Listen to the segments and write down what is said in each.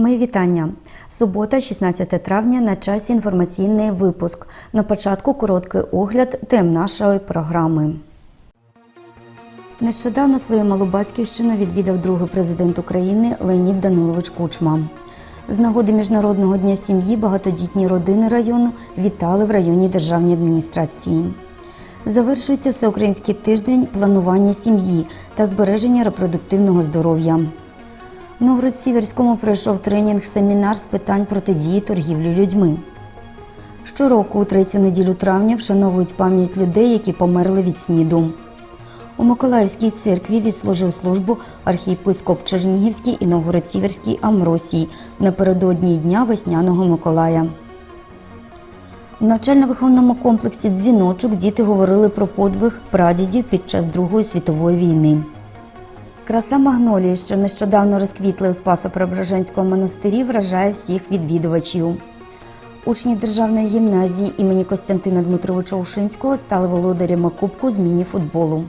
Мої вітання. Субота, 16 травня, на часі інформаційний випуск. На початку короткий огляд тем нашої програми. Нещодавно свою малу батьківщину відвідав другий президент України Леонід Данилович Кучма. З нагоди Міжнародного дня сім'ї багатодітні родини району вітали в районній державній адміністрації. Завершується всеукраїнський тиждень планування сім'ї та збереження репродуктивного здоров'я. В Новгород-Сіверському пройшов тренінг-семінар з питань протидії торгівлі людьми. Щороку у третю неділю травня вшановують пам'ять людей, які померли від сніду. У Миколаївській церкві відслужив службу архієпископ Чернігівський і Новгород-Сіверський Амросій напередодні Дня Весняного Миколая. В навчально-виховному комплексі Дзвіночок діти говорили про подвиг прадідів під час Другої світової війни. Краса магнолії, що нещодавно розквітли у Спасо-Преображенському монастирі, вражає всіх відвідувачів. Учні державної гімназії імені Костянтина Дмитровича Ушинського стали володарями Кубку з міні-футболу.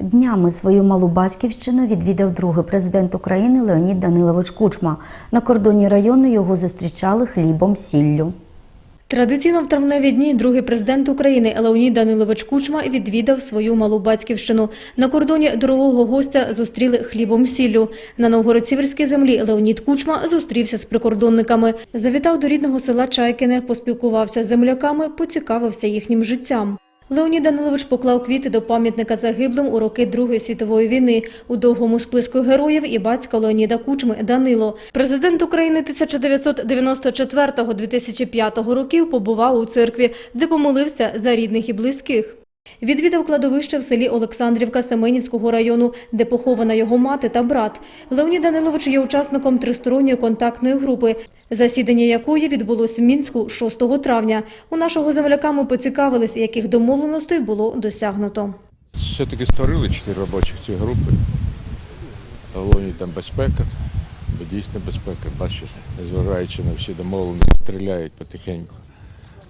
Днями свою малу батьківщину відвідав другий президент України Леонід Данилович Кучма. На кордоні району його зустрічали хлібом сіллю. Традиційно в травневі дні другий президент України Леонід Данилович Кучма відвідав свою малу батьківщину. На кордоні дорогого гостя зустріли хлібом сіллю. На Новгород-Сіверській землі Леонід Кучма зустрівся з прикордонниками. Завітав до рідного села Чайкине, поспілкувався з земляками, поцікавився їхнім життям. Леонід Данилович поклав квіти до пам'ятника загиблим у роки Другої світової війни. У довгому списку героїв і батька Леоніда Кучми Данило. Президент України 1994-2005 років побував у церкві, де помолився за рідних і близьких. Відвідав кладовище в селі Олександрівка Семенівського району, де похована його мати та брат. Леонід Данилович є учасником тристоронньої контактної групи, засідання якої відбулось в Мінську 6 травня. У нашого земляка ми поцікавились, яких домовленостей було досягнуто. Все-таки створили чотири робочих ці групи. Головні там безпека, бо дійсно безпека, бачите, незважаючи на всі домовленості, стріляють потихеньку.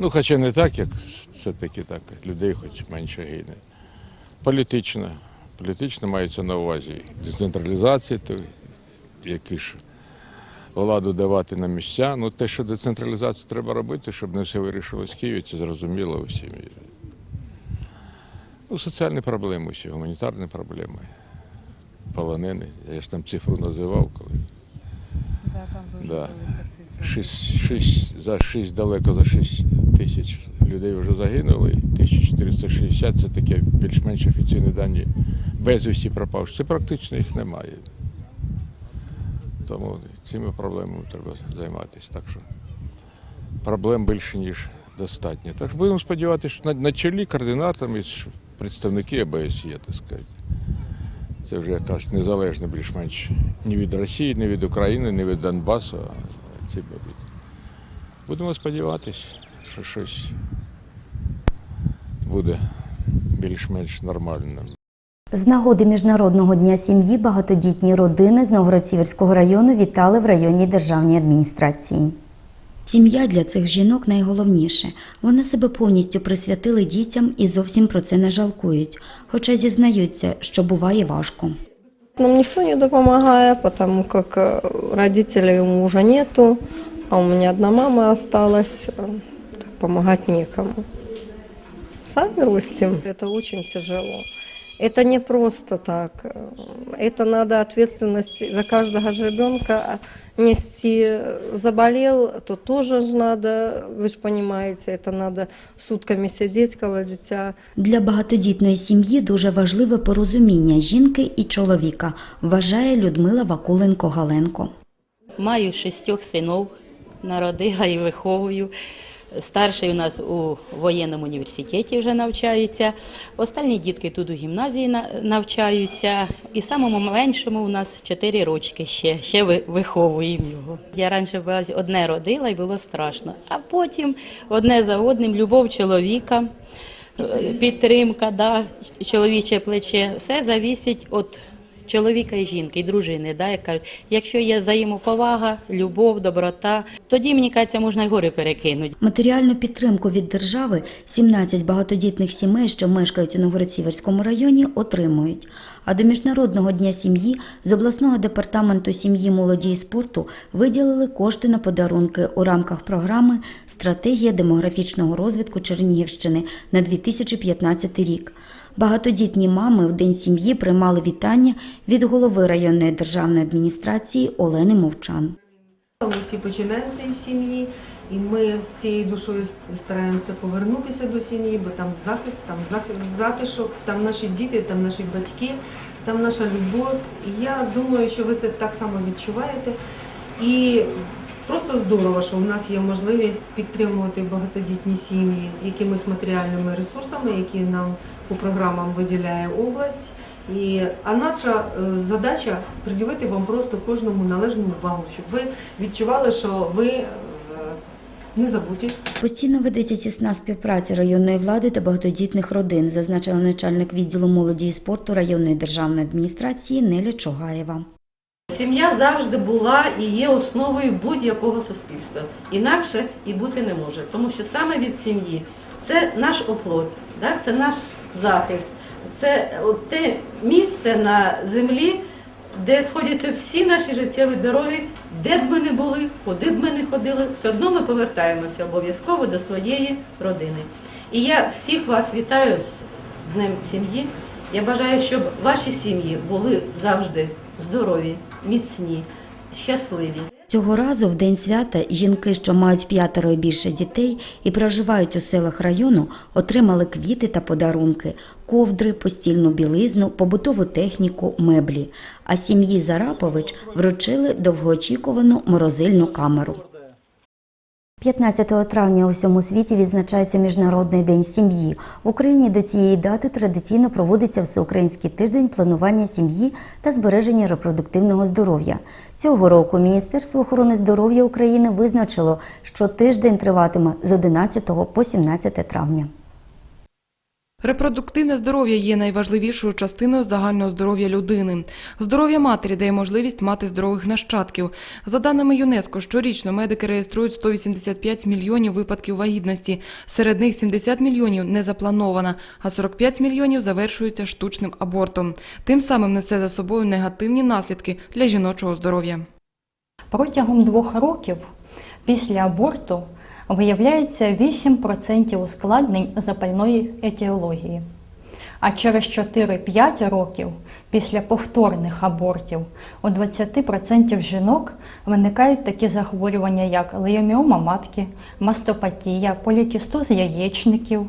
Ну, хоча не так, як все-таки так, людей хоч менше гине. Політично. Політично мається на увазі децентралізація, то, які ж владу давати на місця. Ну, те, що децентралізацію треба робити, щоб не все вирішилось в Києві, це зрозуміло усім. Ну, соціальні проблеми усі, гуманітарні проблеми, полонені. Я ж там цифру називав коли. Да, там дуже Да. велика цифра. Шість, шість, за шість, далеко за 6 тисяч людей вже загинули. 1460 це таке більш-менш офіційні дані безвісті пропавши. Це практично їх немає. Тому цими проблемами треба займатися. Так що проблем більше, ніж достатньо. Так що будемо сподіватися, що на, на чолі координаторами ж представники ОБСЄ, так сказати. Це вже, як кажуть, незалежно більш-менш ні від Росії, ні від України, ні від Донбасу. Ці будуть. Будемо сподіватися, що щось буде більш-менш нормальним. З нагоди Міжнародного дня сім'ї багатодітні родини з Новгород-Сіверського району вітали в районній державній адміністрації. Сім'я для цих жінок найголовніше. Вони себе повністю присвятили дітям і зовсім про це не жалкують, хоча зізнаються, що буває важко. Нам никто не допомагает, потому как э, родителей у мужа нету, а у меня одна мама осталась, э, так помогать некому. Сами растем. Это очень тяжело. Это не просто так. Э, Это надо ответственность за каждого же ребенка нести. Заболел, то тоже ж надо, вы же понимаете, это надо сутками сидеть коло дитя. Для багатодітної сім'ї дуже важливе порозуміння жінки і чоловіка, вважає Людмила Вакуленко-Галенко. Маю шістьох синів, народила і виховую. Старший у нас у воєнному університеті вже навчається. Останні дітки тут у гімназії на- навчаються. І самому меншому у нас 4 рочки ще, ще виховуємо його. Я раніше була одне родила і було страшно. А потім одне за одним любов чоловіка, е, підтримка, да, чоловіче плече. Все залежить від чоловіка і жінки, і дружини. Да, як кажуть, якщо є взаємоповага, любов, доброта, тоді мені кажеться, можна й гори перекинути. Матеріальну підтримку від держави 17 багатодітних сімей, що мешкають у Новгород-Сіверському районі, отримують. А до Міжнародного дня сім'ї з обласного департаменту сім'ї, молоді і спорту виділили кошти на подарунки у рамках програми Стратегія демографічного розвитку Чернігівщини на 2015 рік. Багатодітні мами в День сім'ї приймали вітання від голови районної державної адміністрації Олени Мовчан. Ми всі починаємося із сім'ї, і ми з цією душою стараємося повернутися до сім'ї, бо там захист, там захист, затишок, там наші діти, там наші батьки, там наша любов. І я думаю, що ви це так само відчуваєте. І просто здорово, що у нас є можливість підтримувати багатодітні сім'ї якимись матеріальними ресурсами, які нам по програмам виділяє область. І, а наша е, задача приділити вам просто кожному належну увагу, щоб ви відчували, що ви е, не забуті. Постійно ведеться тісна співпраця районної влади та багатодітних родин, зазначила начальник відділу молоді і спорту районної державної адміністрації Неля Чогаєва. Сім'я завжди була і є основою будь-якого суспільства. Інакше і бути не може. Тому що саме від сім'ї це наш оплот, це наш захист, це те місце на землі, де сходяться всі наші життєві дороги, де б ми не були, куди б ми не ходили, все одно ми повертаємося обов'язково до своєї родини. І я всіх вас вітаю з Днем сім'ї. Я бажаю, щоб ваші сім'ї були завжди здорові, міцні, щасливі. Цього разу в день свята жінки, що мають п'ятеро і більше дітей і проживають у селах району, отримали квіти та подарунки, ковдри, постільну білизну, побутову техніку, меблі. А сім'ї Зарапович вручили довгоочікувану морозильну камеру. 15 травня у всьому світі відзначається Міжнародний день сім'ї. В Україні до цієї дати традиційно проводиться всеукраїнський тиждень планування сім'ї та збереження репродуктивного здоров'я. Цього року Міністерство охорони здоров'я України визначило, що тиждень триватиме з 11 по 17 травня. Репродуктивне здоров'я є найважливішою частиною загального здоров'я людини. Здоров'я матері дає можливість мати здорових нащадків. За даними ЮНЕСКО, щорічно медики реєструють 185 мільйонів випадків вагітності. Серед них 70 мільйонів не запланована, а 45 мільйонів завершуються штучним абортом. Тим самим несе за собою негативні наслідки для жіночого здоров'я. Протягом двох років після аборту виявляється 8% ускладнень запальної етіології. А через 4-5 років після повторних абортів у 20% жінок виникають такі захворювання, як лейоміома матки, мастопатія, полікістоз яєчників,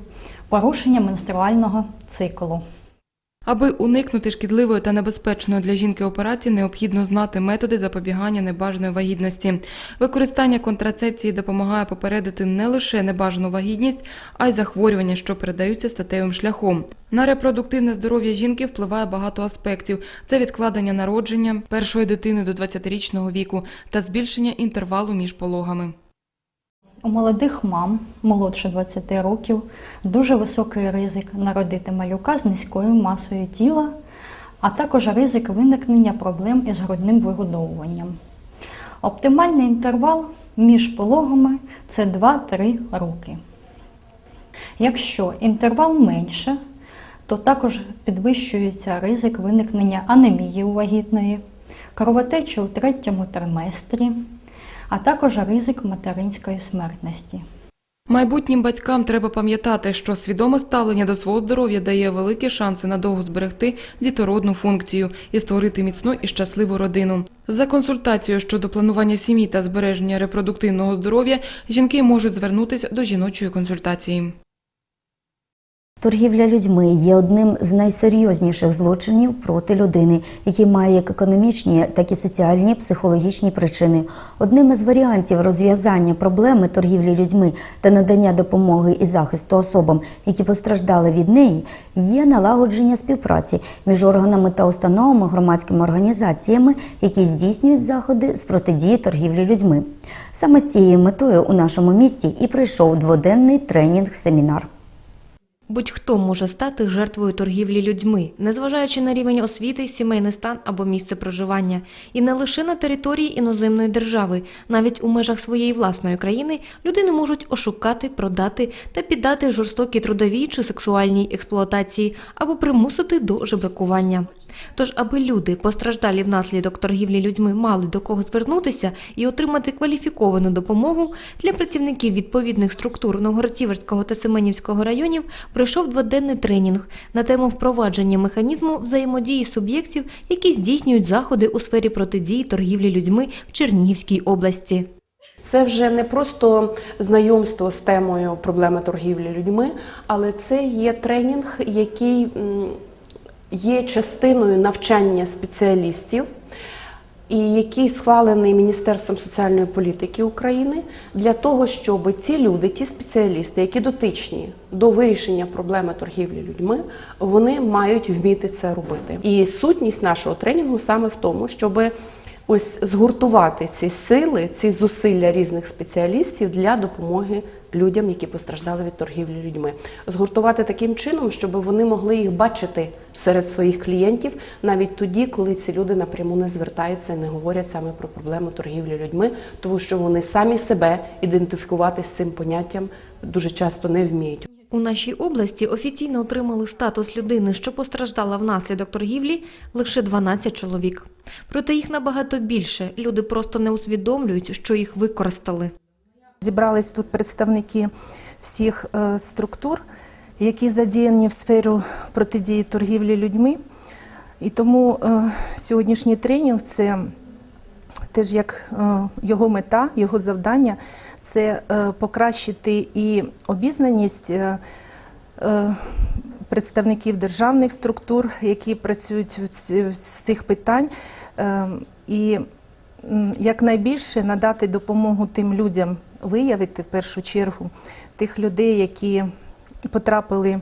порушення менструального циклу. Аби уникнути шкідливої та небезпечної для жінки операції, необхідно знати методи запобігання небажаної вагітності. Використання контрацепції допомагає попередити не лише небажану вагітність, а й захворювання, що передаються статевим шляхом. На репродуктивне здоров'я жінки впливає багато аспектів: це відкладення народження першої дитини до 20-річного віку та збільшення інтервалу між пологами. У молодих мам, молодше 20 років, дуже високий ризик народити малюка з низькою масою тіла, а також ризик виникнення проблем із грудним вигодовуванням. Оптимальний інтервал між пологами це 2-3 роки. Якщо інтервал менше, то також підвищується ризик виникнення анемії у вагітної, кровотечі у третьому триместрі, а також ризик материнської смертності. Майбутнім батькам треба пам'ятати, що свідоме ставлення до свого здоров'я дає великі шанси надовго зберегти дітородну функцію і створити міцну і щасливу родину. За консультацією щодо планування сім'ї та збереження репродуктивного здоров'я жінки можуть звернутися до жіночої консультації. Торгівля людьми є одним з найсерйозніших злочинів проти людини, який має як економічні, так і соціальні психологічні причини. Одним із варіантів розв'язання проблеми торгівлі людьми та надання допомоги і захисту особам, які постраждали від неї, є налагодження співпраці між органами та установами, громадськими організаціями, які здійснюють заходи з протидії торгівлі людьми. Саме з цією метою у нашому місті і пройшов дводенний тренінг-семінар. Будь-хто може стати жертвою торгівлі людьми, незважаючи на рівень освіти, сімейний стан або місце проживання. І не лише на території іноземної держави, навіть у межах своєї власної країни людини можуть ошукати, продати та піддати жорстокій трудовій чи сексуальній експлуатації або примусити до жебракування. Тож, аби люди, постраждалі внаслідок торгівлі людьми, мали до кого звернутися і отримати кваліфіковану допомогу, для працівників відповідних структур Новгородцівського та Семенівського районів пройшов дводенний тренінг на тему впровадження механізму взаємодії суб'єктів, які здійснюють заходи у сфері протидії торгівлі людьми в Чернігівській області. Це вже не просто знайомство з темою проблеми торгівлі людьми, але це є тренінг, який є частиною навчання спеціалістів, і який схвалений Міністерством соціальної політики України для того, щоб ці люди, ті спеціалісти, які дотичні до вирішення проблеми торгівлі людьми, вони мають вміти це робити. І сутність нашого тренінгу саме в тому, щоб ось згуртувати ці сили, ці зусилля різних спеціалістів для допомоги людям, які постраждали від торгівлі людьми. Згуртувати таким чином, щоб вони могли їх бачити серед своїх клієнтів навіть тоді, коли ці люди напряму не звертаються і не говорять саме про проблему торгівлі людьми, тому що вони самі себе ідентифікувати з цим поняттям дуже часто не вміють. У нашій області офіційно отримали статус людини, що постраждала внаслідок торгівлі, лише 12 чоловік. Проте їх набагато більше. Люди просто не усвідомлюють, що їх використали. Зібрались тут представники всіх е, структур, які задіяні в сферу протидії торгівлі людьми. І тому е, сьогоднішній тренінг це теж як е, його мета, його завдання це е, покращити і обізнаність е, представників державних структур, які працюють в цих питань, і якнайбільше надати допомогу тим людям, виявити в першу чергу тих людей, які потрапили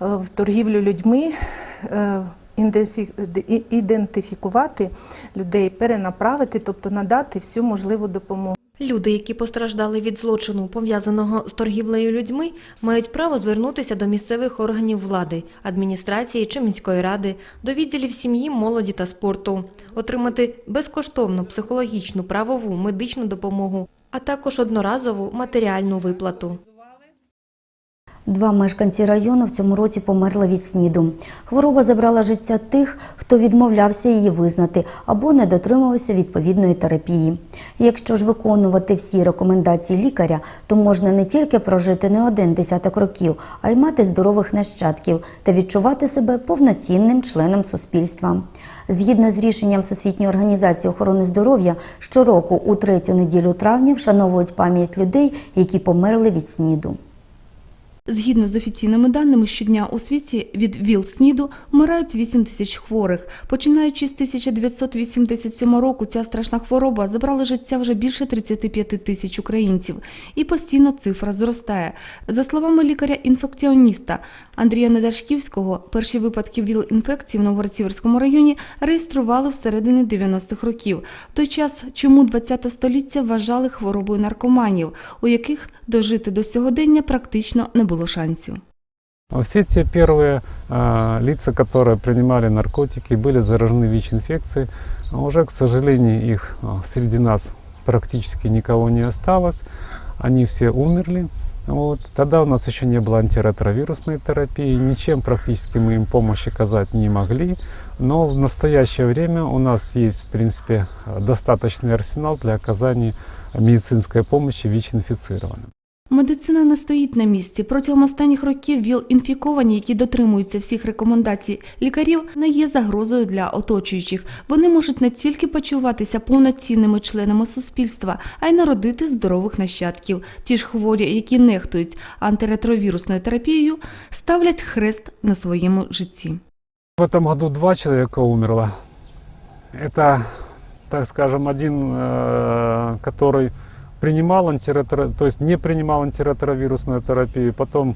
в торгівлю людьми, ідентифікувати людей, перенаправити, тобто надати всю можливу допомогу. Люди, які постраждали від злочину, пов'язаного з торгівлею людьми, мають право звернутися до місцевих органів влади, адміністрації чи міської ради, до відділів сім'ї, молоді та спорту, отримати безкоштовну психологічну, правову, медичну допомогу, а також одноразову матеріальну виплату. Два мешканці району в цьому році померли від СНІДу. Хвороба забрала життя тих, хто відмовлявся її визнати або не дотримувався відповідної терапії. Якщо ж виконувати всі рекомендації лікаря, то можна не тільки прожити не один десяток років, а й мати здорових нащадків та відчувати себе повноцінним членом суспільства. Згідно з рішенням Всесвітньої організації охорони здоров'я, щороку у третю неділю травня вшановують пам'ять людей, які померли від СНІДу. Згідно з офіційними даними, щодня у світі від ВІЛ-СНІДу вмирають 8 тисяч хворих. Починаючи з 1987 року, ця страшна хвороба забрала життя вже більше 35 тисяч українців. І постійно цифра зростає. За словами лікаря-інфекціоніста Андрія Недашківського, перші випадки ВІЛ-інфекції в Новгород-Сіверському районі реєстрували всередині 90-х років. В той час, чому 20 століття вважали хворобою наркоманів, у яких дожити до сьогодення практично не було шансів. Все те первые а, лица, которые принимали наркотики, были заражены ВИЧ-инфекцией, а уже, к сожалению, их а, среди нас практически никого не осталось. Они все умерли. Вот. Тогда у нас еще не было антиретровирусной терапии, ничем практически мы им помощь оказать не могли. Но в настоящее время у нас есть, в принципе, достаточный арсенал для оказания медицинской помощи ВИЧ-инфицированным. Медицина не стоїть на місці. Протягом останніх років ВІЛ-інфіковані, які дотримуються всіх рекомендацій лікарів, не є загрозою для оточуючих. Вони можуть не тільки почуватися повноцінними членами суспільства, а й народити здорових нащадків. Ті ж хворі, які нехтують антиретровірусною терапією, ставлять хрест на своєму житті. В этом году два человека умерло. Это, так скажем, один, э, который принимал антиретро... то есть не принимал антиретровирусную терапию, потом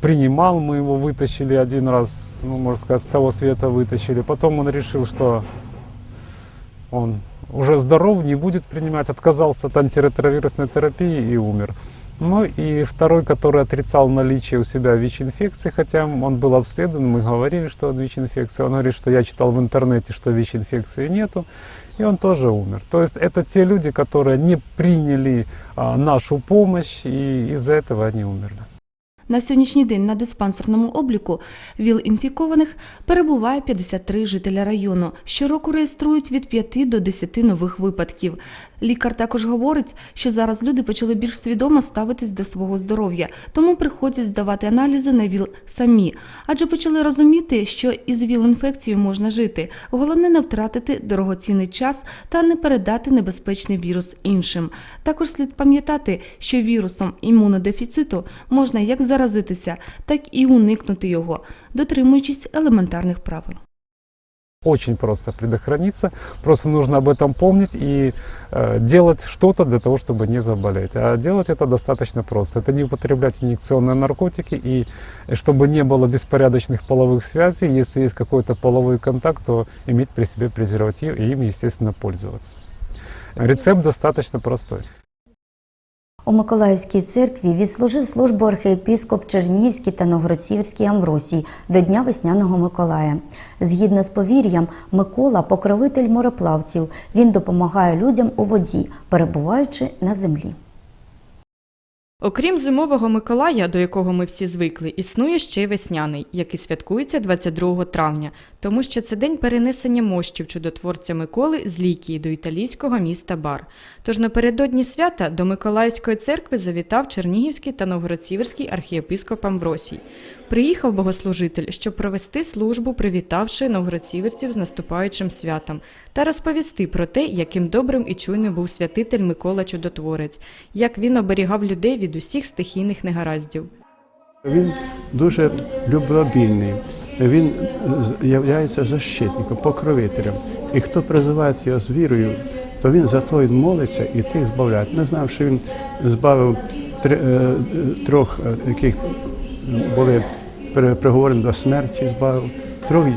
принимал, мы его вытащили один раз, ну, можно сказать, с того света вытащили. Потом он решил, что он уже здоров, не будет принимать, отказался от антиретровирусной терапии и умер. Ну и второй, который отрицал наличие у себя ВИЧ-инфекции, хотя он был обследован, мы говорили, что он ВИЧ-инфекция. Он говорит, что я читал в интернете, что ВИЧ-инфекции нету, и он тоже умер. То есть это те люди, которые не приняли а, нашу помощь, и из-за этого они умерли. На сьогоднішній день на диспансерному обліку ВІЛ-інфікованих перебуває 53 жителя району. Щороку реєструють від 5 до 10 нових випадків. Лікар також говорить, що зараз люди почали більш свідомо ставитись до свого здоров'я, тому приходять здавати аналізи на ВІЛ самі, адже почали розуміти, що із ВІЛ-інфекцією можна жити. Головне не втратити дорогоцінний час та не передати небезпечний вірус іншим. Також слід пам'ятати, що вірусом імунодефіциту можна як заразитися, так і уникнути його, дотримуючись елементарних правил. Очень просто предохраниться, просто нужно об этом помнить и э, делать что-то для того, чтобы не заболеть. А делать это достаточно просто. Это не употреблять инъекционные наркотики и э, чтобы не было беспорядочных половых связей. Если есть какой-то половой контакт, то иметь при себе презерватив и им, естественно, пользоваться. Рецепт достаточно простой. У Миколаївській церкві відслужив службу архієпіскоп Чернігівський та Новгородсіверський Амвросій до Дня Весняного Миколая. Згідно з повір'ям, Микола покровитель мореплавців. Він допомагає людям у воді, перебуваючи на землі. Окрім зимового Миколая, до якого ми всі звикли, існує ще й весняний, який святкується 22 травня, тому що це день перенесення мощів чудотворця Миколи з Лікії до італійського міста Бар. Тож напередодні свята до Миколаївської церкви завітав Чернігівський та Новгород-Сіверський архієпископ Амвросій. Приїхав богослужитель, щоб провести службу, привітавши новгородсіверців з наступаючим святом, та розповісти про те, яким добрим і чуйним був святитель Микола Чудотворець, як він оберігав людей від усіх стихійних негараздів. Він дуже любвеобільний, він є защитником, покровителем. І хто призиває його з вірою, то він за то молиться і тих збавляє. Ми знаємо, що він збавив е, трьох, е, яких були при- приговорені до смерті, збавив трьох е,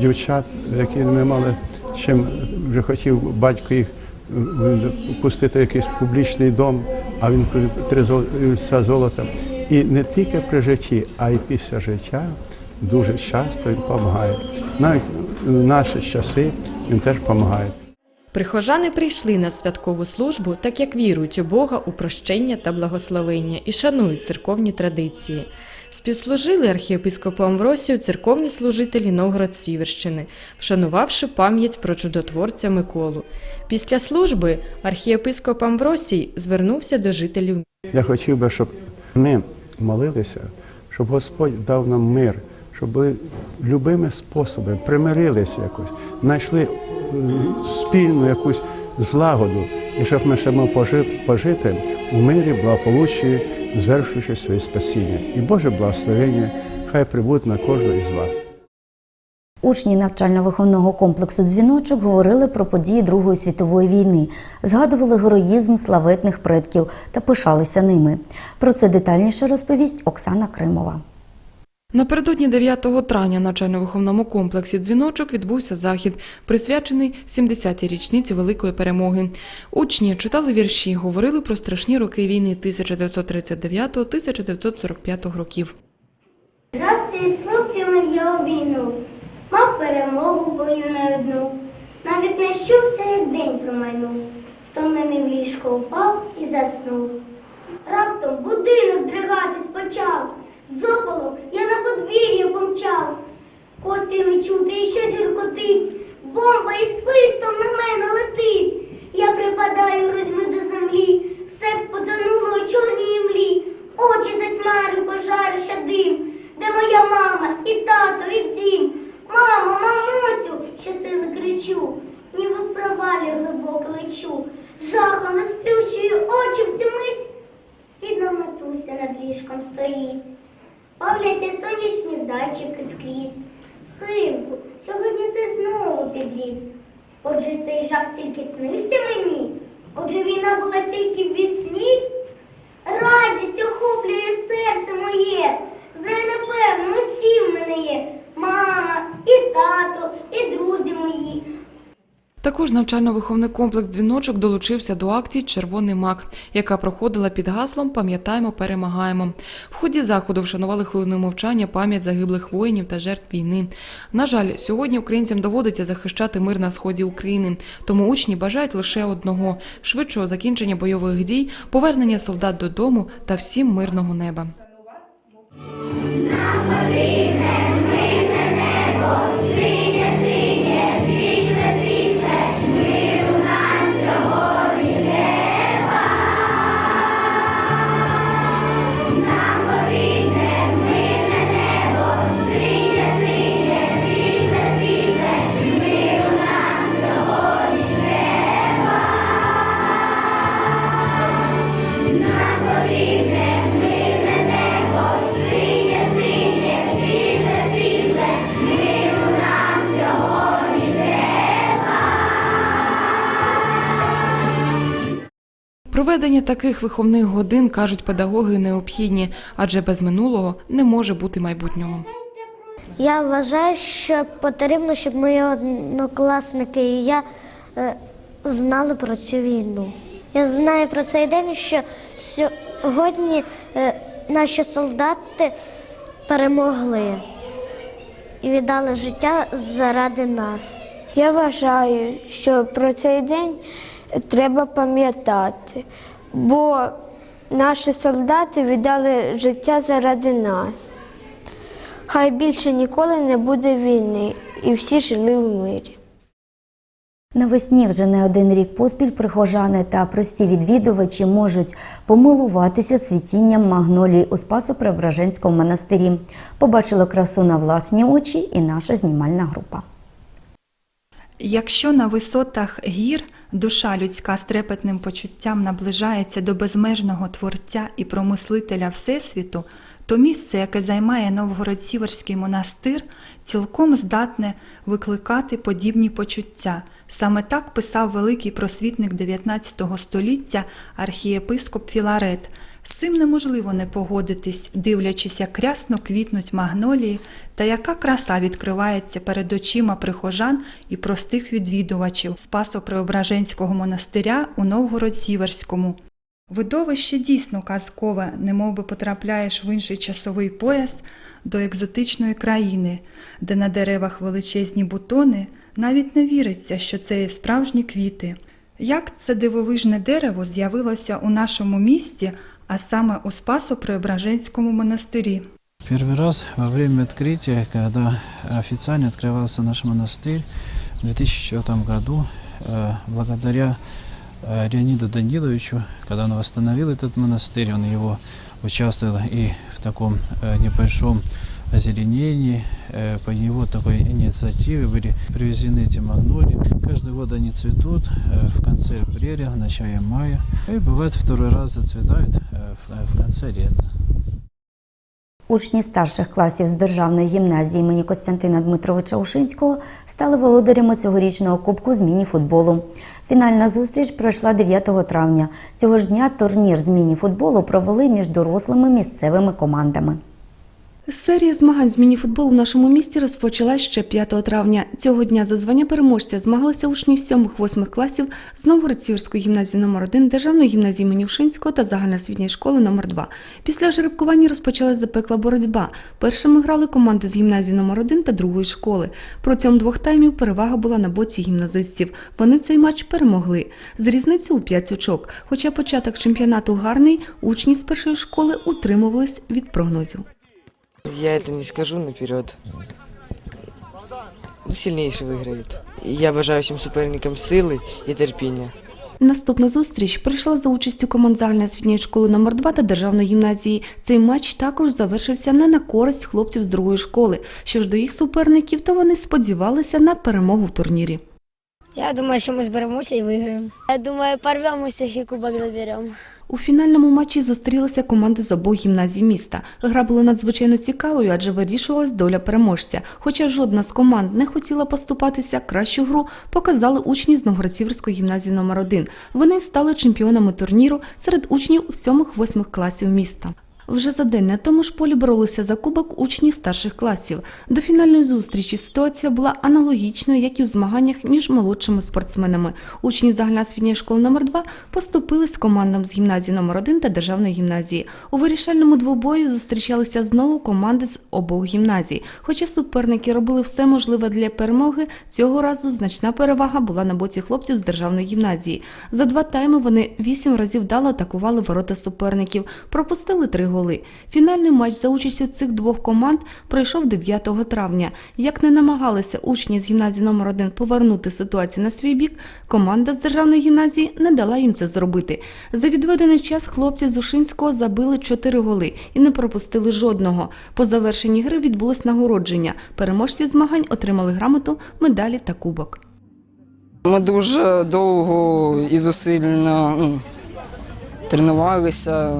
дівчат, які не мали чим вже хотів батько їх пустити в якийсь публічний дом, а він золота золота. І не тільки при житті, а й після життя дуже часто він допомагає. Навіть в наші часи він теж допомагає. Прихожани прийшли на святкову службу, так як вірують у Бога у прощення та благословення і шанують церковні традиції. Співслужили архієпископу Амвросію церковні служителі Новгород-Сіверщини, вшанувавши пам'ять про чудотворця Миколу. Після служби архієпископ Амвросій звернувся до жителів Я хотів би, щоб ми молилися, щоб Господь дав нам мир, щоб були любими способами примирилися якось, знайшли е, спільну якусь злагоду, і щоб ми ще могли пожити у мирі, благополуччі, звершуючи своє спасіння. І Боже благословення хай прибуде на кожного із вас. Учні навчально-виховного комплексу Дзвіночок говорили про події Другої світової війни, згадували героїзм славетних предків та пишалися ними. Про це детальніше розповість Оксана Кримова. Напередодні 9 травня на навчально-виховному комплексі «Дзвіночок» відбувся захід, присвячений 70-й річниці Великої перемоги. Учні читали вірші, говорили про страшні роки війни 1939-1945 років. Дрався із хлопцями я у війну, мав перемогу бою не одну. Навіть не щувся, як день промайнув, стомлений в ліжко впав і заснув. Раптом будинок здригатись почав, зопалом я на подвір'я помчав. Постріли чути і щось гіркотить, бомба із свистом на мене летить. Я припадаю грудьми до землі, все потонуло у чорній імлі, очі затьмарив пожарища дим, де моя мама, і тато, і дім. Мамо, мамусю, щосили кричу, ніби в провалі глибоко лечу, жахом розплющую очі в цю мить. Рідна матуся над ліжком стоїть. Павляться сонячні зайчики скрізь. Синку, сьогодні ти знову підріс. Отже, цей жах тільки снився мені. Отже, війна була тільки в вісні. Радість охоплює серце моє. Знай, напевно, усі в мене є. Мама, і тато, і друзі мої. Також навчально-виховний комплекс «Дзвіночок» долучився до акції Червоний мак, яка проходила під гаслом Пам'ятаємо, перемагаємо. В ході заходу вшанували хвилиною мовчання пам'ять загиблих воїнів та жертв війни. На жаль, сьогодні українцям доводиться захищати мир на сході України, тому учні бажають лише одного швидшого закінчення бойових дій, повернення солдат додому та всім мирного неба. Проведення таких виховних годин, кажуть педагоги, необхідні, адже без минулого не може бути майбутнього. Я вважаю, що потрібно, щоб мої однокласники і я е, знали про цю війну. Я знаю про цей день, що сьогодні е, наші солдати перемогли і віддали життя заради нас. Я вважаю, що про цей день треба пам'ятати, бо наші солдати віддали життя заради нас. Хай більше ніколи не буде війни, і всі жили в мирі. Навесні вже не один рік поспіль прихожани та прості відвідувачі можуть помилуватися цвітінням магнолій у Спасо-Преображенському монастирі. Побачила красу на власні очі і наша знімальна група. Якщо на висотах гір душа людська з трепетним почуттям наближається до безмежного творця і промислителя Всесвіту, то місце, яке займає Новгород-Сіверський монастир, цілком здатне викликати подібні почуття. Саме так писав великий просвітник 19 століття архієпископ Філарет. З цим неможливо не погодитись, дивлячись, як рясно квітнуть магнолії та яка краса відкривається перед очима прихожан і простих відвідувачів Спасо-Преображенського монастиря у Новгород-Сіверському. Видовище дійсно казкове, немовби потрапляєш в інший часовий пояс до екзотичної країни, де на деревах величезні бутони, навіть не віриться, що це є справжні квіти. Як це дивовижне дерево з'явилося у нашому місті, а саме у Спасо-Преображенському монастирі? Первый раз во время открытия, когда официально открывался наш монастырь в 2004 году, э, благодаря э, Леониду Даниловичу, когда он восстановил этот монастырь, он его участвовал и в таком э, небольшом озеленении. Э, По его такой инициативе были привезены эти магнолии. Каждый год они цветут э, в конце апреля, в начале мая. И бывает второй раз зацветают э, в в конце лета. Учні старших класів з державної гімназії імені Костянтина Дмитровича Ушинського стали володарями цьогорічного кубку з міні-футболу. Фінальна зустріч пройшла 9 травня. Цього ж дня турнір з міні-футболу провели між дорослими місцевими командами. Серія змагань з мініфутболу в нашому місті розпочалась ще 5 травня. Цього дня за звання переможця змагалися учні 7-8 класів з Новгород-Сіверської гімназії номер 1 Державної гімназії імені Ушинського та загальноосвітньої школи номер 2 Після жеребкування розпочалась запекла боротьба. Першими грали команди з гімназії номер 1 та другої школи. Протягом двох таймів перевага була на боці гімназистів. Вони цей матч перемогли. З різницею у 5 очок. Хоча початок чемпіонату гарний, учні з першої школи утримувались від прогнозів. Я это не скажу наперед. Ну, Сильнейший выиграет. Я бажаю всім суперникам сили і терпіння. Наступна зустріч прийшла за участю команд загальноосвітньої школи номер 2 та державної гімназії. Цей матч також завершився не на користь хлопців з другої школи. Що ж до їх суперників, то вони сподівалися на перемогу в турнірі. Я думаю, що ми зберемося і виграємо. Я думаю, порвемося і кубок заберемо. У фінальному матчі зустрілися команди з обох гімназій міста. Гра була надзвичайно цікавою, адже вирішувалась доля переможця. Хоча жодна з команд не хотіла поступатися, кращу гру показали учні з Новгород-Сіверської гімназії номер 1 Вони стали чемпіонами турніру серед учнів 7-8 класів міста. Вже за день на тому ж полі боролися за кубок учні старших класів. До фінальної зустрічі ситуація була аналогічною, як і в змаганнях між молодшими спортсменами. Учні загальноосвітньої школи номер 2 поступили з командам з гімназії номер 1 та державної гімназії. У вирішальному двобої зустрічалися знову команди з обох гімназій. Хоча суперники робили все можливе для перемоги, цього разу значна перевага була на боці хлопців з державної гімназії. За два тайми вони вісім разів вдало атакували ворота суперників, пропустили три голи. Фінальний матч за участю цих двох команд пройшов 9 травня. Як не намагалися учні з гімназії номер 1 повернути ситуацію на свій бік, команда з державної гімназії не дала їм це зробити. За відведений час хлопці з Ушинського забили чотири голи і не пропустили жодного. По завершенні гри відбулось нагородження. Переможці змагань отримали грамоту, медалі та кубок. Ми дуже довго і зусильно ну, тренувалися.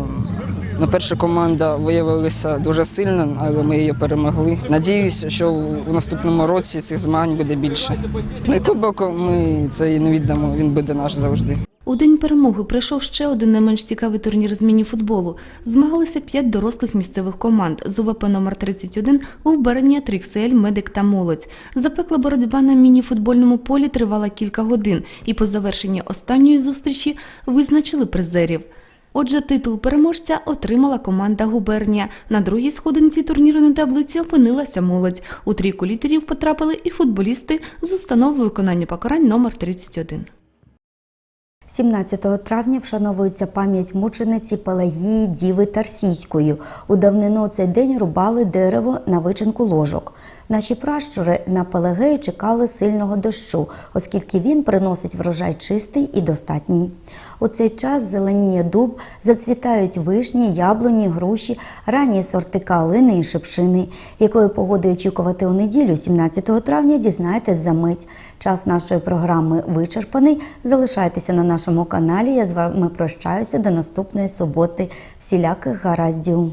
На перша команда виявилася дуже сильна, але ми її перемогли. Надіюся, що у наступному році цих змагань буде більше. Ну і кубок ми це і не віддамо, він буде наш завжди. У день перемоги прийшов ще один не менш цікавий турнір з міні-футболу. Змагалися п'ять дорослих місцевих команд з УВП номер 31 у Берення, Тріксель, Медик та Молодь. Запекла боротьба на міні-футбольному полі тривала кілька годин, і по завершенні останньої зустрічі визначили призерів. Отже, титул переможця отримала команда Губернія. На другій сходинці турнірної таблиці опинилася молодь. У трійку літерів потрапили і футболісти з установи виконання покарань номер 31. 17 травня вшановується пам'ять мучениці Пелагії Діви Тарсійської. У давнину цей день рубали дерево на вичинку ложок. Наші пращури на Пелагею чекали сильного дощу, оскільки він приносить врожай чистий і достатній. У цей час зеленіє дуб, зацвітають вишні, яблуні, груші, ранні сорти калини і шипшини. Якою погодою очікувати у неділю, 17 травня, дізнаєтесь за мить. Час нашої програми вичерпаний. Залишайтеся на нашому каналі. Я з вами прощаюся до наступної суботи. Всіляких гараздів.